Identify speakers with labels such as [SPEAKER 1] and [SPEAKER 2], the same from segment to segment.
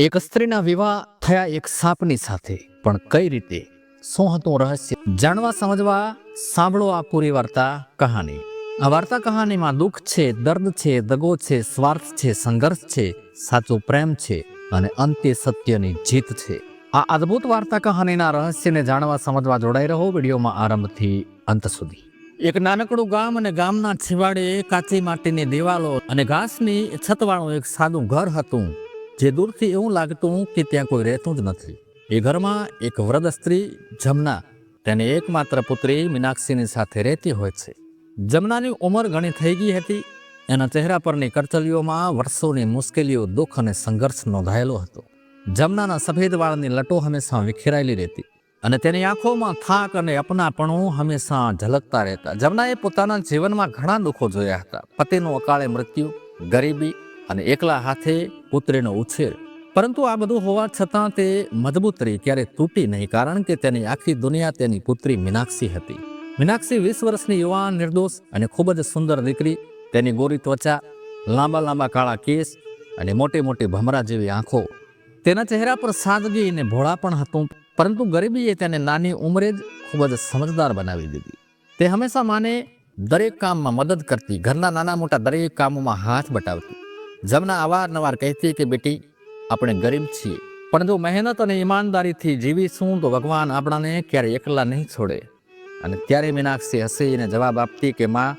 [SPEAKER 1] એક સ્ત્રીના વિવાહ થયા એક સાપની સાથે. પણ કઈ રીતે? શું હતું રહસ્ય? જાણવા, સમજવા, સાંભળો આ પૂરી વાર્તા કહાની. આ વાર્તા કહાનીમાં દુઃખ છે, દર્દ છે, દગો છે, સ્વાર્થ છે, સંઘર્ષ છે, સાચો પ્રેમ છે અને અંતે સત્યની જીત છે. આ અદ્ભુત વાર્તા કહાનીના રહસ્યને જાણવા, સમજવા જોડાઈ રહો. વિડીયોમાં આરંભથી અંત સુધી. એક નાનકડું ગામ અને ગામના છેવાડે કાચી માટીની દિવાલો અને ઘાસની છતવાળું એક સાદું ઘર હતું. જે દૂરથી એવું લાગતું કે ત્યાં કોઈ રહેતું જ નથી. એ ઘરમાં એક વૃદ્ધ સ્ત્રી જમના, તેની એકમાત્ર પુત્રી મીનાક્ષીની સાથે રહેતી હોય છે. જમનાની ઉંમર ઘણી થઈ ગઈ હતી. એના ચહેરા પરની કરચલીઓમાં વર્ષોની મુશ્કેલીઓ, દુઃખ અને સંઘર્ષ નોંધાયેલો હતો. જમનાના સફેદ વાળની લટો હંમેશા વિખેરાયેલી રહેતી અને તેની આંખોમાં થાક અને અપનાપણું હંમેશા ઝલકતા રહેતા. જમનાએ પોતાના જીવનમાં ઘણા દુઃખો જોયા હતા. પતિનું અકાળે મૃત્યુ, ગરીબી અને એકલા હાથે પુત્રીનો ઉછેર. પરંતુ આ બધું હોવા છતાં તે મજબૂત રહી ક્યારે તૂટી નહીં, કારણ કે તેની આખી દુનિયા તેની પુત્રી મીનાક્ષી હતી. મીનાક્ષી વીસ વર્ષની યુવાન, નિર્દોષ અને ખૂબ જ સુંદર દીકરી, તેની ગોરી ત્વચા, લાંબા લાંબા કાળા કેસ અને મોટી મોટી ભમરા જેવી આંખો. તેના ચહેરા પર સાદગી અને ભોળા પણ હતું, પરંતુ ગરીબીએ તેને નાની ઉંમરે જ ખૂબ જ સમજદાર બનાવી દીધી. તે હંમેશા માને દરેક કામમાં મદદ કરતી, ઘરના નાના મોટા દરેક કામોમાં હાથ બટાવતી. જમના અવારનવાર કહેતી કે, બેટી, આપણે ગરીબ છીએ. પણ જો મહેનત અને ઈમાનદારીથી જીવીશું તો ભગવાન આપણાને ક્યારે એકલા નહીં છોડે. અને ત્યારે મીનાક્ષી હસીને જવાબ આપતી કે, માં,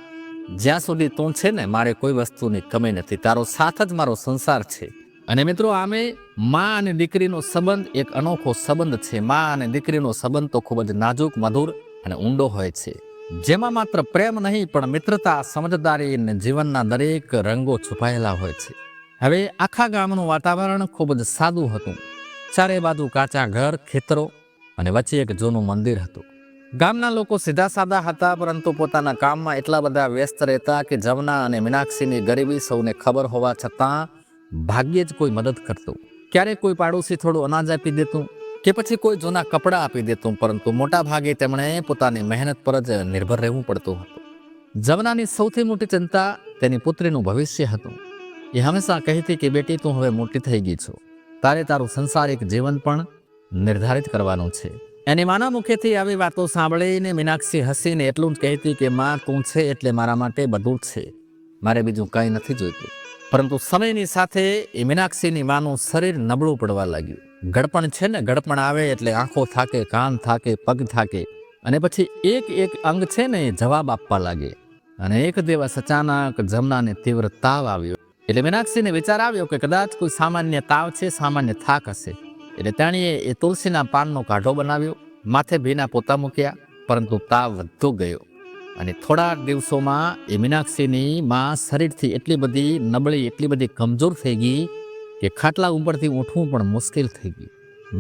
[SPEAKER 1] જ્યાં સુધી તું છે ને, મારે કોઈ વસ્તુની કમી નથી. તારો સાથ જ મારો સંસાર છે. અને મિત્રો, આમે માં અને દીકરીનો સંબંધ એક અનોખો સંબંધ છે. માં અને દીકરીનો સંબંધ તો ખૂબ જ નાજુક, મધુર અને ઊંડો હોય છે. જેમાં માત્ર પ્રેમ નહીં, પણ મિત્રતા, સમજદારી અને જીવનના દરેક રંગો છુપાયેલા હોય છે. હવે આખા ગામનું વાતાવરણ ખૂબ જ સાદું હતું. ચારે બાજુ કાચા ઘર, ખેતરો અને વચ્ચે એક જૂનું મંદિર હતું. ગામના લોકો સીધા સાદા હતા, પરંતુ પોતાના કામમાં એટલા બધા વ્યસ્ત રહેતા કે જમના અને મીનાક્ષીની ગરીબી સૌને ખબર હોવા છતાં ભાગ્યે જ કોઈ મદદ કરતું. ક્યારેક કોઈ પાડોશી થોડું અનાજ આપી દેતું કે પછી કોઈ જૂના કપડાં આપી દેતું, પરંતુ મોટા ભાગે તેમણે પોતાની મહેનત પર જ નિર્ભર રહેવું પડતું હતું. જમનાની સૌથી મોટી ચિંતા તેની પુત્રીનું ભવિષ્ય હતું. એ હંમેશા કહેતી કે, બેટી, તું હવે મોટી થઈ ગઈ છો. તારે તારું સંસારિક જીવન પણ નિર્ધારિત કરવાનું છે. એની માના મુખેથી આવી વાતો સાંભળીને મીનાક્ષી હસીને એટલું જ કહેતી કે, માં, તું છે એટલે મારા માટે બધું છે. મારે બીજું કંઈ નથી જોઈતું. પરંતુ સમયની સાથે એ મીનાક્ષીની માનું શરીર નબળું પડવા લાગ્યું. ગડપણ છે ને, ગડપણ આવે એટલે આંખો થાકે, કાન થાકે, પગ થાકે. અને પછી એક એક અંગ છે ને એ જવાબ આપવા લાગે. અને એક દિવસ અચાનક જમનાને તીવ્ર તાવ આવ્યો. એટલે મીનાક્ષીને વિચાર આવ્યો કે કદાચ કોઈ સામાન્ય તાવ છે, સામાન્ય થાક હશે. એટલે તેણીએ એ તુલસીના પાનનો કાઢો બનાવ્યો. માથે ભીના પોતા મૂક્યા, પરંતુ તાવ વધતો ગયો. અને થોડા દિવસોમાં એ મીનાક્ષીની માં શરીરથી એટલી બધી નબળી, એટલી બધી કમજોર થઈ ગઈ કે ખાટલા ઉપરથી ઉઠવું પણ મુશ્કેલ થઈ ગયું.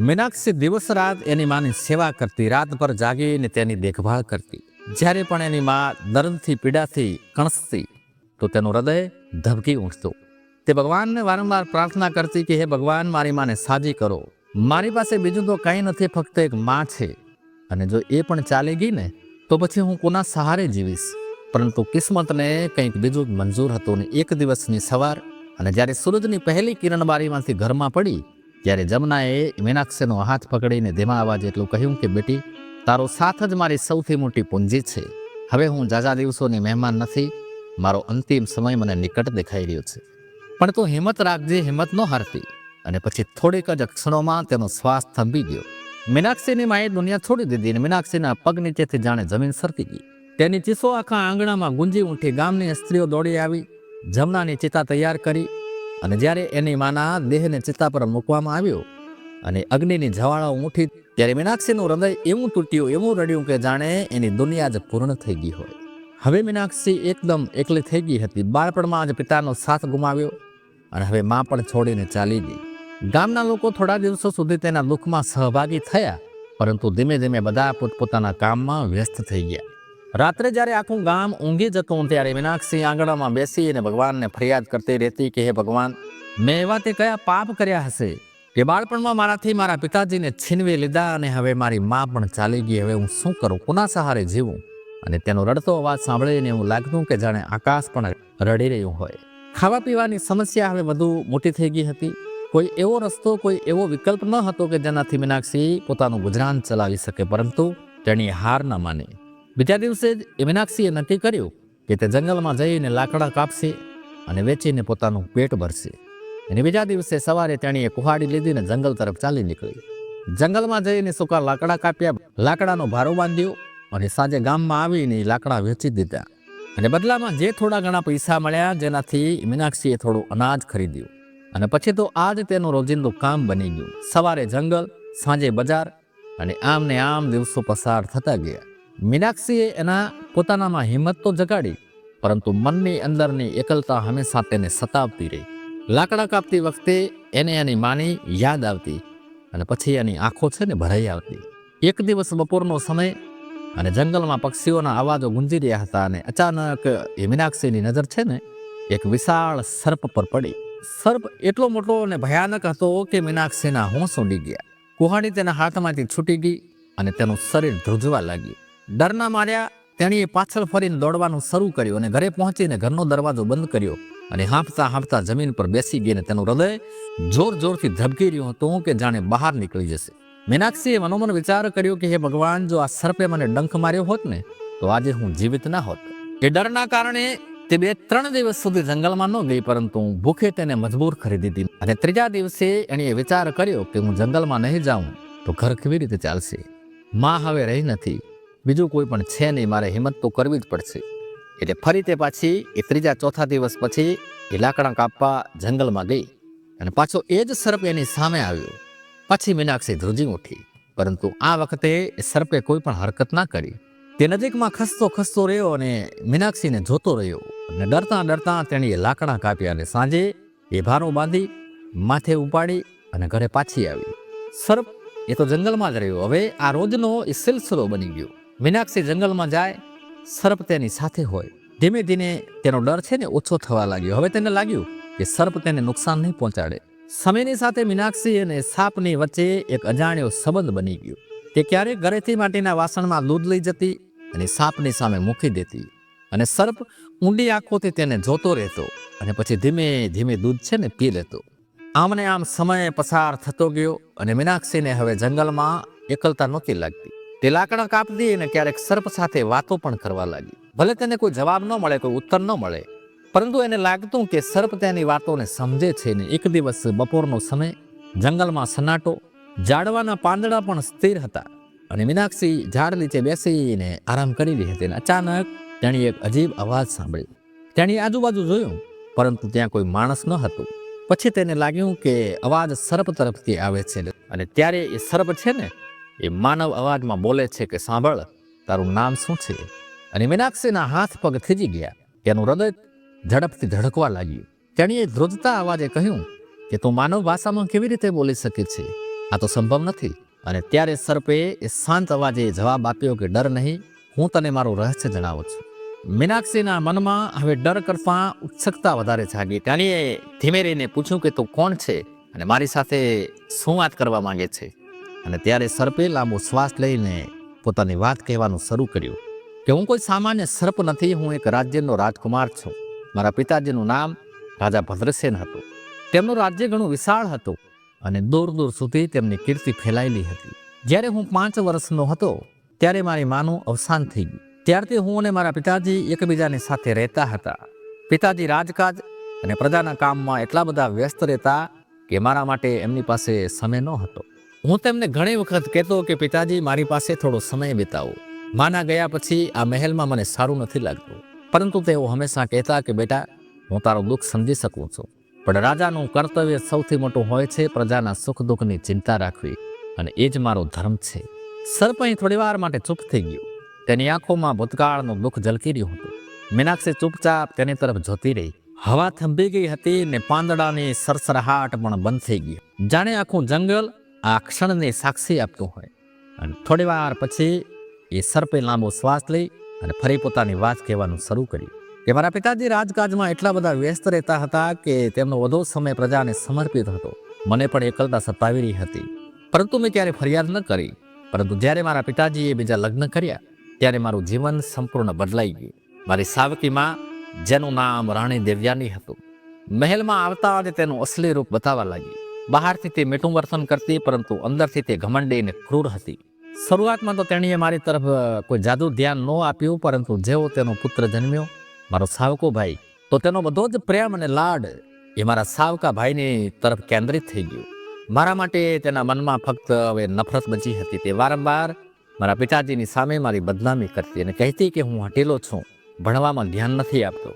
[SPEAKER 1] મીનાક્ષી દિવસ રાત એની માની સેવા કરતી, રાત પર જાગીને તેની દેખભાળ કરતી. જ્યારે પણ એની માં દર્દથી પીડાથી કણસતી, તો તેનું હૃદય ધબકી ઉઠતું. તે ભગવાનને વારંવાર પ્રાર્થના કરતી કે, હે ભગવાન, મારી માને સાજી કરો. મારી પાસે બીજું તો કંઈ નથી, ફક્ત એક માં છે. અને જો એ પણ ચાલી ગઈ ને, તો પછી હું કોના સહારે જીવીશ? પરંતુ કિસ્મતને કંઈક બીજું મંજૂર હતું ને એક દિવસની સવાર અને જ્યારે સૂરજની પહેલી કિરણ બારીમાંથી ઘરમાં પડી, ત્યારે જમનાએ મીનાક્ષીનો હાથ પકડીને ધીમા અવાજ એટલું કહ્યું કે, બેટી, તારો સાથ જ મારી સૌથી મોટી પૂંજી છે. હવે હું જાજા દિવસોની મહેમાન નથી. મારો અંતિમ સમય મને નિકટ દેખાઈ રહ્યો છે. પણ તું હિંમત રાખજે, હિંમત ન હારતી. અને પછી થોડીક જ ક્ષણોમાં તેનો શ્વાસ થંભી ગયો. મીનાક્ષીની માએ દુનિયા છોડી દીધી અને મીનાક્ષીના પગ નીચેથી જાણે જમીન સરકી ગઈ. તેની ચીસો આખા આંગણામાં ગુંજી ઉઠી ગામની સ્ત્રીઓ દોડી આવી. જમનાની ચિતા તૈયાર કરી અને જ્યારે એની માના દેહને ચિતા પર મૂકવામાં આવ્યો અને અગ્નિની જવાળાઓ ઉઠી, ત્યારે મીનાક્ષીનું હૃદય એવું તૂટ્યું, એવું રડ્યું કે જાણે એની દુનિયા જ પૂર્ણ થઈ ગઈ હોય. હવે મીનાક્ષી એકદમ એકલી થઈ ગઈ હતી. બાળપણમાં જ પિતાનો સાથ ગુમાવ્યો અને હવે મા પણ છોડીને ચાલી ગઈ. ગામના લોકો થોડા દિવસો સુધી તેના દુઃખમાં સહભાગી થયા, પરંતુ ધીમે ધીમે બધા પોતપોતાના કામમાં વ્યસ્ત થઈ ગયા. રાત્રે જ્યારે આખું ગામ ઊંઘી જતું ત્યારે મીનાક્ષી આંગણામાં બેસી અને ભગવાનને ફરિયાદ કરતી રહેતી કે, હે ભગવાન, મેં એવા તે કયા પાપ કર્યા હશે કે બાળપણમાં મારાથી મારા પિતાજીને છીનવી લીધા અને હવે મારી મા પણ ચાલી ગઈ. હવે હું શું કરું? કોના સહારે જીવું? અને તેનો રડતો અવાજ સાંભળીને એવું લાગતું કે જાણે આકાશ પણ રડી રહ્યું હોય. ખાવા પીવાની સમસ્યા હવે વધુ મોટી થઈ ગઈ હતી. કોઈ એવો રસ્તો, કોઈ એવો વિકલ્પ ન હતો કે જેનાથી મીનાક્ષી પોતાનું ગુજરાન ચલાવી શકે, પરંતુ તેણી હાર ન માની. બીજા દિવસે જ એ મીનાક્ષીએ નક્કી કર્યું કે તે જંગલમાં જઈને લાકડા કાપશે અને વેચીને પોતાનું પેટ ભરશે. અને બીજા દિવસે સવારે તેણીએ કુહાડી લીધીને જંગલ તરફ ચાલી નીકળી. જંગલમાં જઈને સૂકા લાકડા કાપ્યા, લાકડાનો ભારો બાંધ્યો અને સાંજે ગામમાં આવીને લાકડા વેચી દીધા. અને બદલામાં જે થોડા ઘણા પૈસા મળ્યા જેનાથી મીનાક્ષીએ થોડું અનાજ ખરીદ્યું. અને પછી તો આ જ તેનું રોજિંદું કામ બની ગયું. સવારે જંગલ, સાંજે બજાર અને આમને આમ દિવસો પસાર થતા ગયા. મીનાક્ષીએ એના પોતાનામાં હિંમત તો જગાડી, પરંતુ મનની અંદરની એકલતા હંમેશા તેને સતાવતી રહી. લાકડા કાપતી વખતે એને એની માની યાદ આવતી અને પછી એની આંખો છે ને ભરાઈ આવતી. એક દિવસ બપોરનો સમય અને જંગલમાં પક્ષીઓના અવાજો ગુંજી રહ્યા હતા અને અચાનક એ મીનાક્ષીની નજર છે ને એક વિશાળ સર્પ પર પડી. સર્પ એટલો મોટો અને ભયાનક હતો કે મીનાક્ષીના હોંશ ઉડી ગયા. કુહાડી તેના હાથમાંથી છૂટી ગઈ અને તેનું શરીર ધ્રુજવા લાગ્યું. ડરના માર્યા, તેણીએ પાછળ ફરીને દોડવાનું શરૂ કર્યું અને ઘરે પહોંચીને ઘરનો દરવાજો બંધ કર્યો અને હાંફતા હાંફતા જમીન પર બેસી ગઈને તેનું હૃદય જોર જોરથી ધબકી રહ્યું હતું કે જાણે બહાર નીકળી જશે. મીનાક્ષીએ મનોમન વિચાર કર્યો કે હે ભગવાન, જો આ સર્પે મને ડંખ માર્યો હોત ને, તો આજે હું જીવિત ના હોત. એ ડરના કારણે તે બે ત્રણ દિવસ સુધી જંગલમાં ન ગઈ, પરંતુ ભૂખે તેને મજબૂર કરી દીધી. અને ત્રીજા દિવસે એણે વિચાર કર્યો કે હું જંગલમાં નહીં જાઉં, તો ઘર કેવી રીતે ચાલશે? માં હવે રહી નથી. બીજું કોઈ પણ છે નહીં, મારે હિંમત તો કરવી જ પડશે. એટલે ફરી તે પાછી એ ત્રીજા ચોથા દિવસ પછી એ લાકડા કાપવા જંગલમાં ગઈ અને પાછો એ જ સર્પ એની સામે આવ્યો. પછી મીનાક્ષી ધ્રુજી ઉઠી, પરંતુ આ વખતે એ સર્પે કોઈ પણ હરકત ના કરી. તે નજીકમાં ખસતો ખસતો રહ્યો અને મીનાક્ષીને જોતો રહ્યો અને ડરતા ડરતા તેણીએ લાકડા કાપ્યા અને સાંજે એ ભારો બાંધી માથે ઉપાડી અને ઘરે પાછી આવી. સર્પ એ તો જંગલમાં જ રહ્યો, હવે આ રોજનો એ સિલસિલો બની ગયો. મીનાક્ષી જંગલમાં જાય, સર્પ તેની સાથે હોય. ધીમે ધીમે તેનો ડર છે ને ઓછો થવા લાગ્યો. હવે તેને લાગ્યું કે સર્પ તેને નુકસાન નહીં પહોંચાડે. સમયની સાથે મીનાક્ષી અને સાપની વચ્ચે એક અજાણ્યો સંબંધ બની ગયો. તે ક્યારેક ઘરેથી માટીના વાસણમાં દૂધ લઈ જતી અને સાપની સામે મૂકી દેતી. અને સર્પ ઊંડી આંખોથી તેને જોતો રહેતો અને પછી ધીમે ધીમે દૂધ છે ને પી લેતો. આમને આમ સમય પસાર થતો ગયો અને મીનાક્ષીને હવે જંગલમાં એકલતા નહોતી લાગતી. તે લાકડા કાપતી અને ક્યારેક સર્પ સાથે વાતો પણ કરવા લાગી. ભલે તેને કોઈ જવાબ ન મળે, કોઈ ઉત્તર ન મળે, પરંતુ એને લાગતું કે સર્પ તેની વાતોને સમજે છે ને એક દિવસ બપોરનો સમય, જંગલમાં સન્નાટો, ઝાડવાના પાંદડા પણ સ્થિર હતા અને મીનાક્ષી ઝાડ નીચે બેસીને આરામ કરી રહી હતી અચાનક તેણે એક અજીબ અવાજ સાંભળ્યો. તેણે આજુબાજુ જોયું, પરંતુ ત્યાં કોઈ માણસ ન હતું. પછી તેને લાગ્યું કે અવાજ સર્પ તરફથી આવે છે અને ત્યારે એ સર્પ છે ને એ માનવ અવાજમાં બોલે છે કે સાંભળ, તારું નામ શું છે? અને મીનાક્ષીના હાથ પગ થીજી ગયા તેનું હૃદય ઝડપથી ધડકવા લાગ્યું. તેણીએ ધ્રુજતા અવાજે કહ્યું કે તું માનવ ભાષામાં કેવી રીતે બોલી શકે છે? આ તો સંભવ નથી. અને ત્યારે સર્પે એ શાંત અવાજે જવાબ આપ્યો કે, ડર નહીં, હું તને મારું રહસ્ય જણાવું છું. મીનાક્ષીના મનમાં હવે ડર કરતાં ઉત્સુકતા વધારે જાગી. તેણીએ ધીમે રહીને પૂછ્યું કે, તું કોણ છે? અને મારી સાથે શું વાત કરવા માંગે છે? અને ત્યારે સર્પે લાંબો શ્વાસ લઈને પોતાની વાત કહેવાનું શરૂ કર્યું કે હું કોઈ સામાન્ય સર્પ નથી, હું એક રાજ્યનો રાજકુમાર છું. મારા પિતાજીનું નામ રાજા ભદ્રસેન હતું. તેમનું રાજ્ય ઘણું વિશાળ હતું અને દૂર દૂર સુધી તેમની કીર્તિ ફેલાયેલી હતી. જ્યારે હું પાંચ વર્ષનો હતો, ત્યારે મારી માનું અવસાન થઈ ગયું. ત્યારથી હું અને મારા પિતાજી એકબીજાની સાથે રહેતા હતા. પિતાજી રાજકાજ અને પ્રજાના કામમાં એટલા બધા વ્યસ્ત રહેતા કે મારા માટે એમની પાસે સમય ન હતો હું તેમને ઘણી વખત કહેતો કે, પિતાજી, મારી પાસે થોડો સમય વિતાવો. માના ગયા પછી આ મહેલમાં મને સારું નથી લાગતું. પરંતુ તેઓ હંમેશા કહેતા કે, બેટા, હું તારું દુઃખ સમજી શકું છું. પણ રાજાનું કર્તવ્ય સૌથી મોટું હોય છે પ્રજાના સુખ દુઃખની ચિંતા રાખવી. અને એ જ મારો ધર્મ છે. સરપંચ થોડીવાર થોડી વાર માટે ચૂપ થઈ ગયું. તેની આંખોમાં ભૂતકાળનું દુઃખ ઝલકી રહ્યું હતું. મીનાક્ષી ચૂપચાપ તેની તરફ જોતી રહી. હવા થંભી ગઈ હતી ને પાંદડાની સરસરાહટ પણ બંધ થઈ ગઈ. જાણે આખું જંગલ આ ક્ષણને સાક્ષી આપતું હોય. અને થોડી વાર પછી એ સર્પે લાંબો શ્વાસ લઈ અને ફરી પોતાની વાત કહેવાનું શરૂ કર્યું. કે મારા પિતાજી રાજકાજમાં એટલા બધા વ્યસ્ત રહેતા હતા કે તેમનો વધુ સમય પ્રજાને સમર્પિત હતો. મને પણ એકલતા સતાવી રહી હતી. પરંતુ મેં ક્યારે ફરિયાદ ન કરી. પરંતુ જ્યારે મારા પિતાજીએ બીજા લગ્ન કર્યા, ત્યારે મારું જીવન સંપૂર્ણ બદલાઈ ગયું. મારી સાવકીમાં જેનું નામ રાણી દેવ્યાની હતું. મહેલમાં આવતા જ તેનું અસલી રૂપ બતાવવા લાગી. બહારથી તે મીઠું વર્તન કરતી, પરંતુ અંદરથી તે ઘમંડી અને ક્રૂર હતી. શરૂઆતમાં તો તેણીએ મારી તરફ કોઈ જાદુ ધ્યાન ન આપ્યું, પરંતુ જેવો તેનો પુત્ર જન્મ્યો, મારો સાવકો ભાઈ, તો તેનો બધો જ પ્રેમ અને લાડ એ મારા સાવકા ભાઈની તરફ કેન્દ્રિત થઈ ગયું. મારા માટે તેના મનમાં ફક્ત હવે નફરત બચી હતી. તે વારંવાર મારા પિતાજીની સામે મારી બદનામી કરતી અને કહેતી કે હું હટેલો છું, ભણવામાં ધ્યાન નથી આપતો,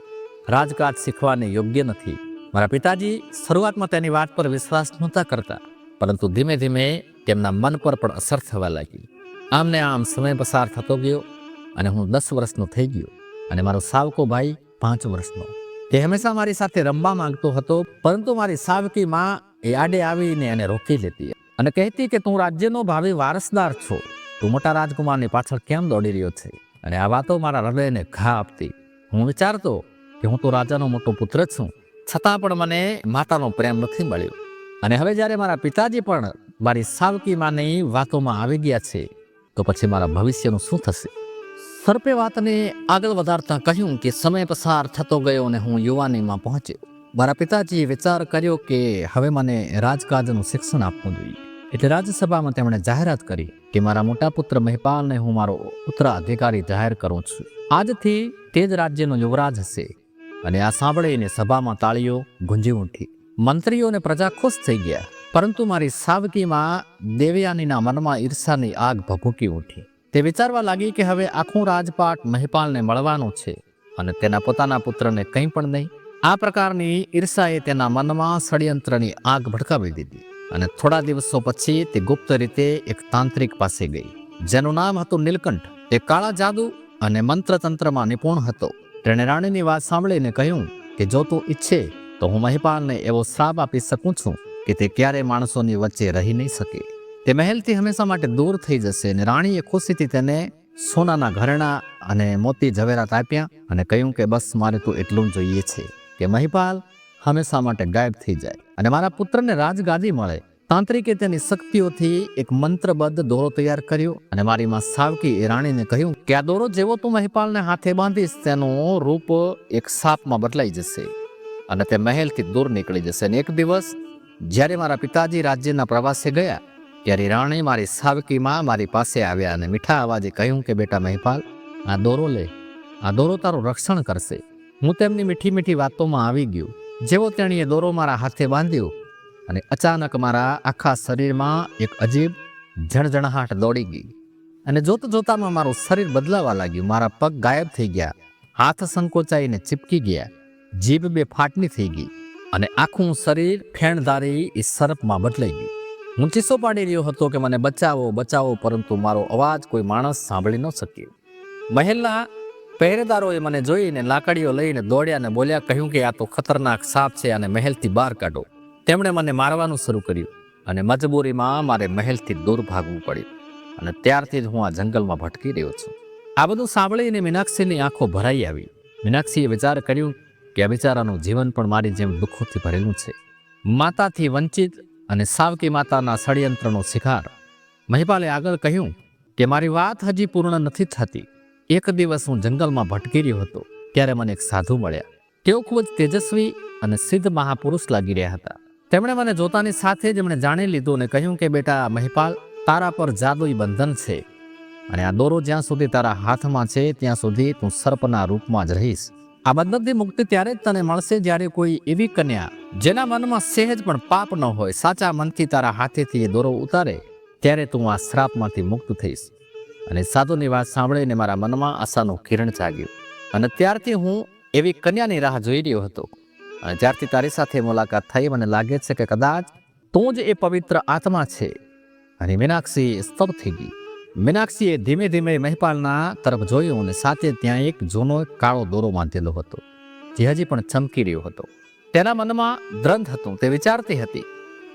[SPEAKER 1] રાજકાજ શીખવાને યોગ્ય નથી. મારા પિતાજી શરૂઆતમાં તેની વાત પર વિશ્વાસ નહોતા કરતા, પરંતુ ધીમે ધીમે તેમના મન પર પણ અસર થવા લાગી. આમને આમ સમય પસાર થતો ગયો અને હું દસ વર્ષનો થઈ ગયો અને મારો સાવકો ભાઈ પાંચ વર્ષનો. તે હંમેશા મારી સાથે રમવા માંગતો હતો, પરંતુ મારી સાવકી માં એ આડે આવીને એને રોકી લેતી. અને કહેતી કે, તું રાજ્યનો ભાવિ વારસદાર છો. તું મોટા રાજકુમારની પાછળ કેમ દોડી રહ્યો છે? અને આ વાતો મારા હૃદયને ઘા આપતી. હું વિચારતો કે હું તો રાજાનો મોટો પુત્ર છું. છતાં પણ મને માતાનો પ્રેમ નથી મળ્યો. અને હવે જ્યારે મારા પિતાજી પણ મારી સાવકી માની વાતોમાં આવી ગયા છે, તો પછી મારા ભવિષ્યનું શું થશે? સર્પે વાતને આગળ વધારતા કહ્યું કે સમય પસાર થતો ગયો અને હું યુવાનીમાં પહોંચ્યો. મારા પિતાજીએ વિચાર કર્યો કે હવે મને રાજકાજનું શિક્ષણ આપવું જોઈએ. એટલે રાજ્યસભામાં તેમણે જાહેરાત કરી કે મારા મોટા પુત્ર મહેપાલને હું મારો ઉત્તરાધિકારી જાહેર કરું છું. આજથી તે જ રાજ્યનો યુવરાજ હશે. અને આ સાંભળીને સભામાં તાળીઓ ગુંજી ઉઠી. મંત્રીઓ અને પ્રજા ખુશ થઈ ગયા, પરંતુ મારી સાવકીમાં દેવયાનીના મનમાં ઈર્ષાની આગ ભભૂકી ઉઠી. તે વિચારવા લાગી કે હવે આખું રાજપાટ મહિપાલને મળવાનું છે અને તેના પોતાના પુત્રને કંઈ પણ નહીં. આ પ્રકારની ઈર્ષાએ તેના મનમાં ષડયંત્રની આગ ભડકાવી દીધી અને થોડા દિવસો પછી તે ગુપ્ત રીતે એક તાંત્રિક પાસે ગઈ, જેનું નામ હતું નીલકંઠ. તે કાળા જાદુ અને મંત્રતંત્રમાં નિપુણ હતો. તેણે રાણીની વાત સાંભળીને કહ્યું કે જો તું ઈચ્છે તો હું મહિપાલને એવો શ્રાપ આપી શકું છું કે તે ક્યારેય માણસોની વચ્ચે રહી નહીં શકે. તે મહેલથી હંમેશા માટે દૂર થઈ જશે અને રાણીએ ખુશીથી તેને સોનાના ઘરેણા અને મોતી ઝવેરાત આપ્યા અને કહ્યું કે બસ મારે તો એટલું જોઈએ છે કે મહિપાલ હંમેશા માટે ગાયબ થઈ જાય અને મારા પુત્રને રાજગાદી મળે તાંત્રિકે તેની શક્તિઓથી એક મંત્રબદ્ધ દોરો તૈયાર કર્યો અને મારી માં સાવકી એ રાણીને કહ્યું કે આ દોરો જેવો તું મહિપાલને હાથે બાંધીશ, તેનું રૂપ એક સાપમાં બદલાઈ જશે અને તે મહેલથી દૂર નીકળી જશે. અને એક દિવસ, જ્યારે મારા પિતાજી રાજ્યના પ્રવાસે ગયા, ત્યારે રાણી મારી સાવકીમાં મારી પાસે આવ્યા અને મીઠા અવાજે કહ્યું કે, બેટા મહિપાલ, આ દોરો લે. આ દોરો તારું રક્ષણ કરશે. હું તેમની મીઠી મીઠી વાતોમાં આવી ગયો. જેવો તેણીએ દોરો મારા હાથે બાંધ્યો અને અચાનક મારા આખા શરીરમાં એક અજીબ જણજણાહટ દોડી ગઈ. અને જોત જોતામાં મારું શરીર બદલાવા લાગ્યું. મારા પગ ગાયબ થઈ ગયા. હાથ સંકોચાઈને ચીપકી ગયા. જીભ બે ફાટની થઈ ગઈ. અને આખું શરીર ફેણધારી એ સર્પમાં બદલાઈ ગયું. હું ચીસો પાડી રહ્યો હતો કે મને બચાવો બચાવો, પરંતુ મારો અવાજ કોઈ માણસ સાંભળી ન શક્યો. મહેલના પહેરેદારોએ મને જોઈને લાકડીઓ લઈને દોડ્યા અને બોલ્યા, કહ્યું કે આ તો ખતરનાક સાપ છે અને મહેલથી બહાર કાઢો. તેમણે મને મારવાનું શરૂ કર્યું અને મજબૂરીમાં મારે મહેલથી દૂર ભાગવું પડ્યું અને ત્યારથી જ હું આ જંગલમાં ભટકી રહ્યો છું. આ બધું સાંભળીને મીનાક્ષીની આંખો ભરાઈ આવી. મીનાક્ષીએ વિચાર કર્યું કે આ બિચારાનું જીવન પણ મારી જેમ દુઃખોથી ભરેલું છે. માતાથી વંચિત અને સાવકી માતાના ષડયંત્રનો શિકાર. મહિપાલે આગળ કહ્યું કે મારી વાત હજી પૂર્ણ નથી થતી. એક દિવસ હું જંગલમાં ભટકી રહ્યો હતો, ત્યારે મને એક સાધુ મળ્યા. તેઓ ખૂબ જ તેજસ્વી અને સિદ્ધ મહાપુરુષ લાગી રહ્યા હતા. તેમણે મને જોતાની સાથે જ એમણે જાણી લીધું અને કહ્યું કે, બેટા, મહિપાલ, તારા પર જાદુઈ બંધન છે અને આ દોરો જ્યાં સુધી તારા હાથમાં છે, ત્યાં સુધી તું સર્પના રૂપમાં જ રહીશ. આ બંધનથી મુક્તિ ત્યારે જ તને મળશે જ્યારે કોઈ એવી કન્યા, જેના મનમાં સહેજ પણ પાપ ન હોય, સાચા મનથી તારા હાથેથી એ દોરો ઉતારે, ત્યારે તું આ શ્રાપમાંથી મુક્ત થઈશ. અને સાધુની વાત સાંભળીને મારા મનમાં આશાનું કિરણ જાગ્યું. અને ત્યારથી હું એવી કન્યાની રાહ જોઈ રહ્યો હતો. જ્યારથી તારી સાથે મુલાકાત થઈ, મને લાગે છે કે કદાચ તું જ એ પવિત્ર આત્મા છે. અને મીનાક્ષી સ્તબ્ધ થઈ ગઈ. મીનાક્ષીએ ધીમે ધીમે મહેપાલના તરફ જોયું અને સાથે ત્યાં એક જૂનો કાળો દોરો બાંધેલો હતો, જે હજી પણ ચમકી રહ્યો હતો. તેના મનમાં દ્રંથ હતું. તે વિચારતી હતી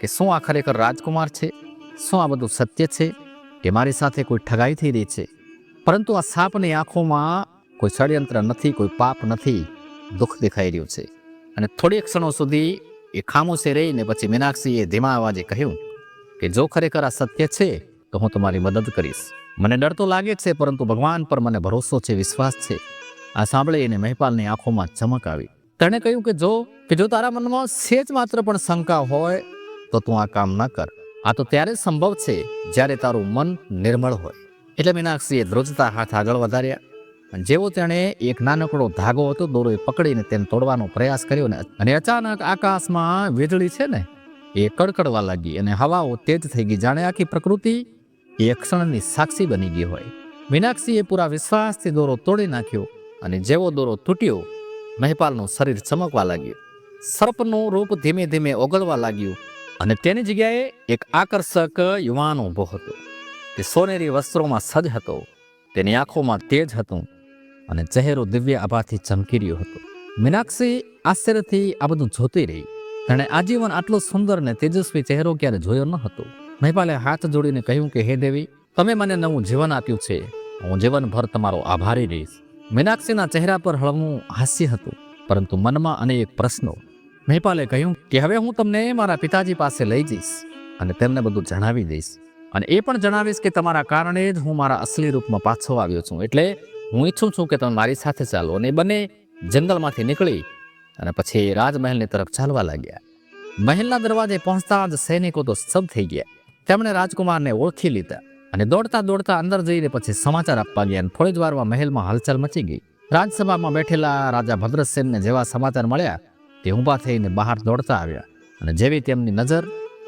[SPEAKER 1] કે શું આ ખરેખર રાજકુમાર છે? શું આ બધું સત્ય છે? કે મારી સાથે કોઈ ઠગાઈ થઈ રહી છે? પરંતુ આ સાપની આંખોમાં કોઈ ષડયંત્ર નથી, કોઈ પાપ નથી, દુઃખ દેખાઈ રહ્યું છે. અને થોડી ક્ષણો સુધી એ ખામોશે રહીને પછી મીનાક્ષીએ ધીમા અવાજે કહ્યું કે જો ખરેખર આ સત્ય છે, તો હું તમારી મદદ કરીશ. મને ડર તો લાગે છે, પરંતુ ભગવાન પર મને ભરોસો છે, વિશ્વાસ છે. આ સાંભળીને મહેપાલની આંખોમાં ચમક આવી. તેણે કહ્યું કે જો કે જો તારા મનમાં સેજ માત્ર પણ શંકા હોય, તો તું આ કામ ન કર. આ તો ત્યારે સંભવ છે, જ્યારે તારું મન નિર્મળ હોય. એટલે મીનાક્ષીએ ધ્રુજતા હાથ આગળ વધાર્યા. જેવો તેણે એક નાનકડો ધાગો હતો દોરો પકડીને તેને તોડવાનો પ્રયાસ કર્યો ને, અને અચાનક આકાશમાં વીજળી છે ને, એ કડકડવા લાગી અને હવાઓ તેજ થઈ ગઈ. જાણે આખી પ્રકૃતિ એ ક્ષણની સાક્ષી બની ગઈ હોય. મીનાક્ષીએ પૂરા વિશ્વાસથી દોરો તોડી નાખ્યો અને જેવો દોરો તૂટ્યો, મહેપાલનું શરીર ચમકવા લાગ્યું. સર્પનું રૂપ ધીમે ધીમે ઓગળવા લાગ્યું અને તેની જગ્યાએ એક આકર્ષક યુવાન ઊભો હતો. તે સોનેરી વસ્ત્રોમાં સજ હતો. તેની આંખોમાં તેજ હતું. અને ચહેરો દિવ્ય આભાથી ચમકી રહ્યો હતો. મીનાક્ષી આશ્ચર્યથી આ બધું જોતી રહી. તેણે આજીવન આટલો સુંદર અને તેજસ્વી ચહેરો ક્યારે જોયો ન હતો. મહિપાલે હાથ જોડીને કહ્યું કે, હે દેવી, તમે મને નવું જીવન આપ્યું છે. હું જીવનભર તમારો આભારી રહીશ. મીનાક્ષીના ચહેરા પર હળવું હાસ્ય હતું, પરંતુ મનમાં અનેક પ્રશ્નો. મહિપાલે કહ્યું કે, હવે હું તમને મારા પિતાજી પાસે લઈ જઈશ અને તેમને બધું જણાવી દઈશ. અને એ પણ જણાવીશ કે તમારા કારણે જ હું મારા અસલી રૂપમાં પાછો આવ્યો છું. એટલે હું ઈચ્છું છું કે તમે મારી સાથે ચાલો અને બંને જંગલમાંથી નીકળી અને પછી રાજમહેલની તરફ ચાલવા લાગ્યા. મહેલના દરવાજે પહોંચતા જ સૈનિકો તો સ્તબ્ધ થઈ ગયા. તેમણે રાજકુમારને ઓળખી લીધા અને દોડતા દોડતા અંદર જઈને પછી સમાચાર આપવા ગયા અને થોડી જ વારમાં મહેલમાં હલચલ મચી ગઈ. રાજસભામાં બેઠેલા રાજા ભદ્રસેનને જેવા સમાચાર મળ્યા તે ઊભા થઈને બહાર દોડતા આવ્યા અને જેવી તેમની નજર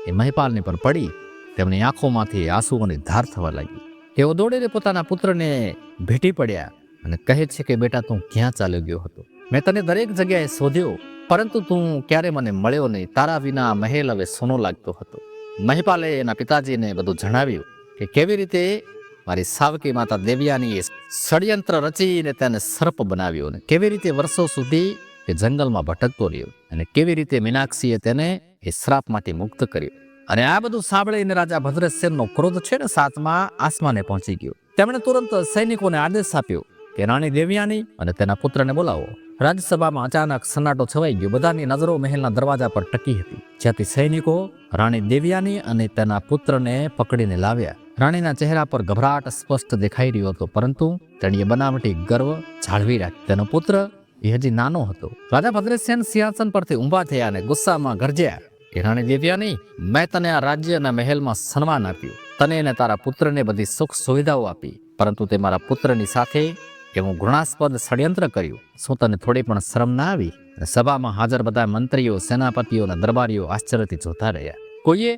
[SPEAKER 1] એ મહિપાલની પર પડી, તેમની આંખોમાંથી આંસુઓની ધાર થવા લાગી. તેઓ દોડીને પોતાના પુત્રને ભેટી પડ્યા અને કહે છે કે, બેટા, તું ક્યાં ચાલ્યો ગયો હતો? મેં તને દરેક જગ્યાએ શોધ્યો, પરંતુ તું ક્યારે મને મળ્યો નહીં? તારા વિના મહેલ હવે સોનો લાગતો હતો. મહિપાલે એના પિતાજીને બધું જણાવ્યું કે, કેવી રીતે મારી સાવકી માતા દેવ્યાની એ ષડયંત્ર રચીને તેને સર્પ બનાવ્યો અને કેવી રીતે વર્ષો સુધી તે જંગલમાં ભટકતો રહ્યો અને કેવી રીતે મીનાક્ષીએ તેને એ શ્રાપમાંથી મુક્ત કર્યો? અને આ બધું સાંભળીને રાજા ભદ્રસેનનો ક્રોધ છે ને સાતમા આસમાને પહોંચી ગયો. તેમણે તુરંત સૈનિકોને આદેશ આપ્યો કે રાણી દેવ્યાની અને તેના પુત્રને બોલાવો. રાજ્યસભામાં અચાનક સન્નાટો છવાઈ ગયો. બધાની નજરો મહેલના દરવાજા પર ટકી હતી. જ્યાંથી સૈનિકો રાણી દેવ્યાની અને તેના પુત્રને પકડીને લાવ્યા. રાણીના ચહેરા પર ગભરાટ સ્પષ્ટ દેખાઈ રહ્યો હતો, પરંતુ તેણીએ બનાવટી ગર્વ જાળવી રાખી. તેનો પુત્ર એ હજી નાનો હતો. રાજા ભદ્રેસેન સિંહાસન પરથી ઊભા થયા અને ગુસ્સામાં ગરજ્યા. કે રાણી દેવ્યાની મેં તને આ રાજ્યના મહેલમાં સન્માન આપ્યું. તને અને તારા પુત્રને બધી સુખ સુવિધાઓ આપી. પરંતુ તે મારા પુત્રની સાથે એવું ઘૃણાસ્પદ ષડયંત્ર કર્યું. શું તને થોડી પણ શરમ ના આવી? અને સભામાં હાજર બધા મંત્રીઓ સેનાપતિઓ અને દરબારીઓ આશ્ચર્યથી જોતા રહ્યા. કોઈએ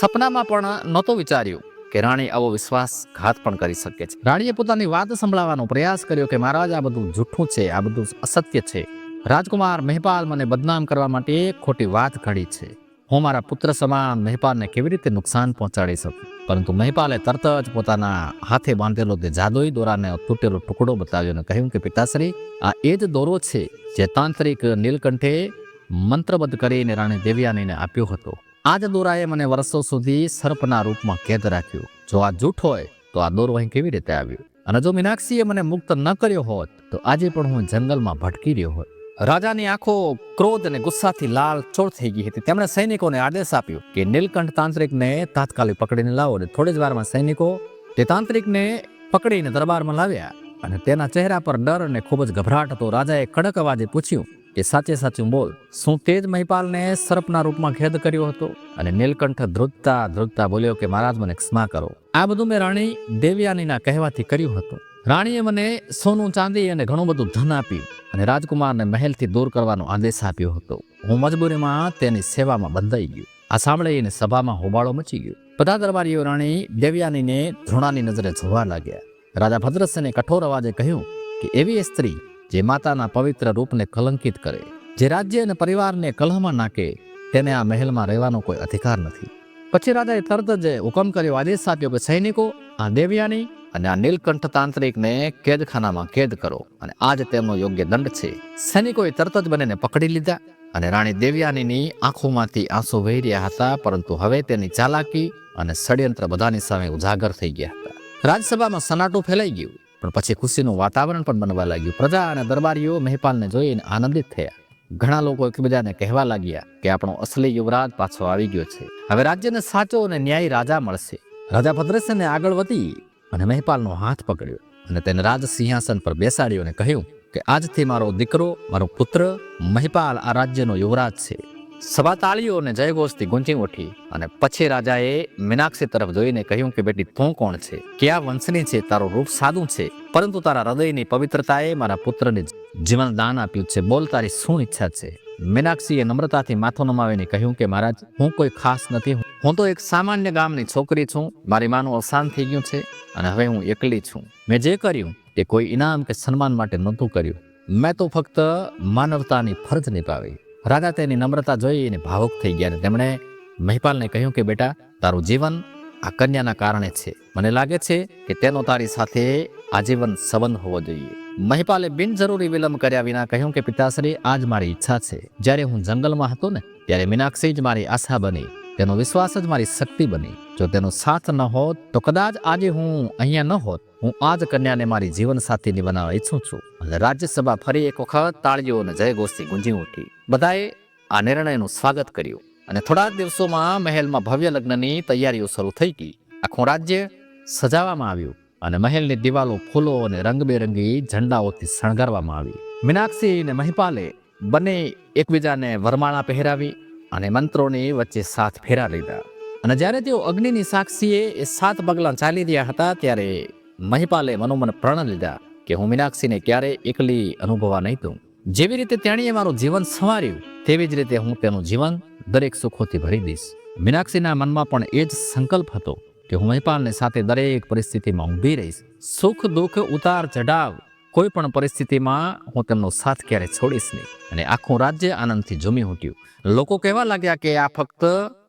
[SPEAKER 1] સપનામાં પણ નહોતો વિચાર્યું કે રાણી આવો વિશ્વાસઘાત પણ કરી શકે છે. રાણીએ પોતાની વાત સંભળાવવાનો પ્રયાસ કર્યો કે મહારાજ, આ બધું જૂઠું છે, આ બધું અસત્ય છે. રાજકુમાર, મહેપાલ મને બદનામ કરવા માટે ખોટી વાત ઘડી છે. હું મારા પુત્ર સમાન મહેપાલને કેવી રીતે નુકસાન પહોંચાડી શકું? પરંતુ મહેપાલે તરત જ પોતાના હાથે બાંધેલો તે જાદુઈ દોરાને તૂટેલો ટુકડો બતાવ્યો અને કહ્યું કે, પિતાશ્રી, આ એ જ દોરો છે જે તાંત્રિક નીલકંઠે મંત્રબદ્ધ કરીને રાણી દેવ્યાનીને આપ્યો હતો. આ જ દોરાએ મને વર્ષો સુધી સર્પના રૂપમાં કેદ રાખ્યો. જો આ જૂઠ હોય, તો આ દોરો અહીં કેવી રીતે આવ્યો? અને જો મીનાક્ષીએ મને મુક્ત ન કર્યો હોત, તો આજે પણ હું જંગલમાં ભટકી રહ્યો હોત. રાજાની આંખો ક્રોધ અને ગુસ્સાથી લાલ ચોળ થઈ ગઈ હતી. તેમણે સૈનિકોને આદેશ આપ્યો કે નીલકંઠ તાંત્રિકને તાત્કાલિક પકડીને લાવો અને થોડી જ વારમાં સૈનિકો તે તાંત્રિકને પકડીને દરબારમાં લાવ્યા અને તેના ચહેરા પર ડર અને ખૂબ જ ગભરાટ હતો. રાજાએ કડક અવાજે પૂછ્યું કે સાચે સાચું બોલ, શું તે જ મહિપાલને સર્પના રૂપમાં ખેદ કર્યો હતો? અને નીલકંઠ ધ્રુજતા ધ્રુજતા બોલ્યો કે મહારાજ મને ક્ષમા કરો. આ બધું મેં રાણી દેવ્યાનીના કહેવાથી કર્યું હતું. રાણીએ મને સોનું, ચાંદી અને ઘણું બધું ધન આપ્યું અને રાજકુમારને મહેલથી દૂર કરવાનો આદેશ આપ્યો હતો. હું મજબૂરીમાં તેની સેવામાં બંધાઈ ગયો. આ સાંભળીને સભામાં હોબાળો મચી ગયો. બધા દરબારીઓ રાણી દેવ્યાનીને ધૃણાની નજરે જોવા લાગ્યા. રાજા ભદ્રસેને કઠોર અવાજે કહ્યું કે એવી સ્ત્રી જે માતાના પવિત્ર રૂપને કલંકિત કરે, જે રાજ્ય અને પરિવારને કલહમાં નાખે, તેને આ મહેલમાં રહેવાનો કોઈ અધિકાર નથી. પછી રાજાએ તરત જ હુકમ કર્યો, આદેશ આપ્યો કે સૈનિકો, આ દેવ્યાની અને આ નીલકંઠ તાંત્રિકને કેદખાનામાં કેદ કરો. અને આ જ તેમનો યોગ્ય દંડ છે. સૈનિકોએ તરત જ બંનેને પકડી લીધા અને રાણી દેવ્યાનીની આંખોમાંથી આંસુ વહી રહ્યા હતા, પરંતુ હવે તેની ચાલાકી અને ષડયંત્ર બધાની સામે ઉજાગર થઈ ગયા હતા. રાજસભામાં સનાટું ફેલાઈ ગયું, પણ પછી ખુશીનું વાતાવરણ પણ બનવા લાગ્યું. પ્રજા અને દરબારીઓ મહેપાલને જોઈને આનંદિત થયા. ઘણા લોકો એકબીજાને કહેવા લાગ્યા કે આપણો અસલી યુવરાજ પાછો આવી ગયો છે. હવે રાજ્યને સાચો અને ન્યાયી રાજા મળશે. રાજા ભદ્રસેને આગળ વધી અને મહેપાલનો હાથ પકડ્યો અને તેને રાજ સિંહાસન પર બેસાડ્યો અને કહ્યું કે આજથી મારો દીકરો, મારો પુત્ર, મહિપાલ આ રાજ્યનો યુવરાજ છે. સભા તાળીઓ અને જયઘોષથી ગુંજી ઉઠી અને પછી રાજાએ મીનાક્ષી તરફ જોઈને કહ્યું કે, બેટી, તું કોણ છે? ક્યાં વંશની છે? તારું રૂપ સાદું છે. પરંતુ તારા હૃદયની પવિત્રતાએ મારા પુત્રને જીવન દાન આપ્યું છે. બોલ તારી શું ઈચ્છા છે? મીનાક્ષીએ નમ્રતાથી માથું નમાવીને કહ્યું કે, મહારાજ, હું કોઈ ખાસ નથી. હું તો એક સામાન્ય ગામની છોકરી છું. મારી માનું અવસાન થઈ ગયું છે અને હવે હું એકલી છું. મેં જે કર્યું તે કોઈ ઇનામ કે સન્માન માટે નહોતું કર્યું. મેં તો ફક્ત માનવતાની ફરજ નિભાવી. રાજા તેની નમ્રતા જોઈ અને ભાવુક થઈ ગયા અને તેમણે મહિપાલને કહ્યું કે, બેટા, તારું જીવન આ કન્યાના કારણે છે. મને લાગે છે કે તેનો તારી સાથે આજીવન સંબંધ હોવો જોઈએ. મહિપાલે બિનજરૂરી વિલંબ કર્યા વિના કહ્યું કે પિતાશ્રી, આજ મારી ઈચ્છા છે. જ્યારે હું જંગલમાં હતો ને, ત્યારે મીનાક્ષી જ મારી આશા બની. તેનો વિશ્વાસ જ મારી શક્તિ બની. જો તેનો સાથ ન હોત, તો કદાચ આજે હું અહીંયા ન હોત. હું આ જ કન્યાને મારી જીવન સાથીની બનાવવા ઈચ્છું છું. રાજ્યસભા ફરી એક વખત તાળીઓ અને જયઘોષથી ગુંજી ઉઠી. બધાએ આ નિર્ણયનું સ્વાગત કર્યું. અને થોડા દિવસોમાં મહેલમાં ભવ્ય લગ્નની તૈયારીઓ શરૂ થઈ ગઈ. આખું રાજ્ય સજાવવામાં આવ્યું. અને મહેલની દિવાલો ફૂલો અને રંગબેરંગી ઝંડાઓથી શણગારવામાં આવી. મીનાક્ષી અને મહિપાલે બંને એકબીજાને વરમાળા પહેરાવી અને મંત્રોની વચ્ચે સાથ ફેરા લીધા. અને જ્યારે તેઓ અગ્નિની સાક્ષીએ એ સાત પગલાં ચાલી રહ્યા હતા ત્યારે મહિપાલે મનોમન પ્રણ લીધા કે હું મીનાક્ષીને ક્યારે એકલી અનુભવા નહીં દઉં. જેવી રીતે તેણીએ મારું જીવન સંવાર્યું, તેવી જ રીતે હું તેનું જીવન દરેક સુખોથી ભરી દઈશ. મીનાક્ષીના મનમાં પણ એ જ સંકલ્પ હતો કે હું મહિપાલને સાથે દરેક પરિસ્થિતિમાં ઊભી રહીશ. સુખ, દુઃખ, ઉતાર ચઢાવ કોઈ પણ પરિસ્થિતિમાં હું તેમનો સાથ ક્યારે છોડીશ નહીં. અને આખું રાજ્ય આનંદથી ઝૂમી ઉઠ્યું. લોકો કહેવા લાગ્યા કે આ ફક્ત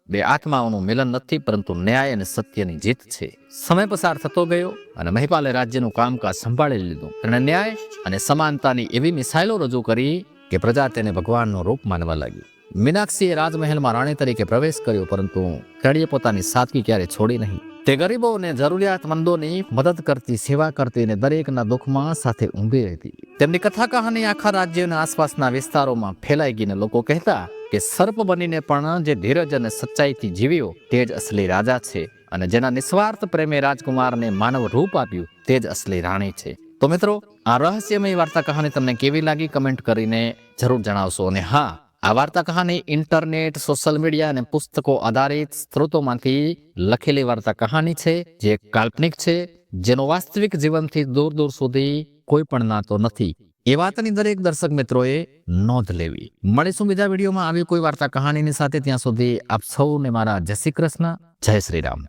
[SPEAKER 1] બે આત્માઓનું મિલન નથી, પરંતુ ન્યાય અને સત્યની જીત છે. સમય પસાર થતો ગયો અને મહિપાલે રાજ્યનું કામકાજ સંભાળી લીધું. તેણે ન્યાય અને સમાનતાની એવી મિસાઇલો રજૂ કરી કે પ્રજા તેને ભગવાનનો રૂપ માનવા લાગી. મીનાક્ષીએ રાજમહેલમાં રાણી તરીકે પ્રવેશ કર્યો, પરંતુ તેણીએ પોતાની સાદગી ક્યારે છોડી નહીં. તે ગરીબો અને જરૂરિયાતમંદોની મદદ કરતી, સેવા કરતી અને દરેકના દુઃખમાં સાથે ઊંભી રહેતી. તેમની કથા કહાની આખા રાજ્યના આસપાસના વિસ્તારોમાં ફેલાઈ ગઈને લોકો કહેતા કે સર્પ બનીને પણ જે ધીરજ અને સચ્ચાઈથી જીવ્યો, તે જ અસલી રાજા છે અને જેના નિસ્વાર્થ પ્રેમે રાજકુમારને માનવ રૂપ આપ્યું, તે જ અસલી રાણી છે. તો મિત્રો, આ રહસ્યમય વાર્તા કહાની તમને કેવી લાગી કમેન્ટ કરીને જરૂર જણાવશો અને હા આ વાર્તા કહાની ઇન્ટરનેટ, સોશિયલ મીડિયા અને પુસ્તકો આધારિત સ્ત્રોતોમાંથી લખેલી વાર્તા કહાની છે, જે કાલ્પનિક છે, જેનો વાસ્તવિક જીવનથી દૂર દૂર સુધી કોઈ પણ નાતો નથી. એ વાતની દરેક દર્શક મિત્રોએ નોંધ લેવી. મળીશું બીજા વિડીયોમાં આવી કોઈ વાર્તા કહાનીની સાથે, ત્યાં સુધી આપ સૌને મારા જય શ્રી કૃષ્ણ, જય શ્રી રામ.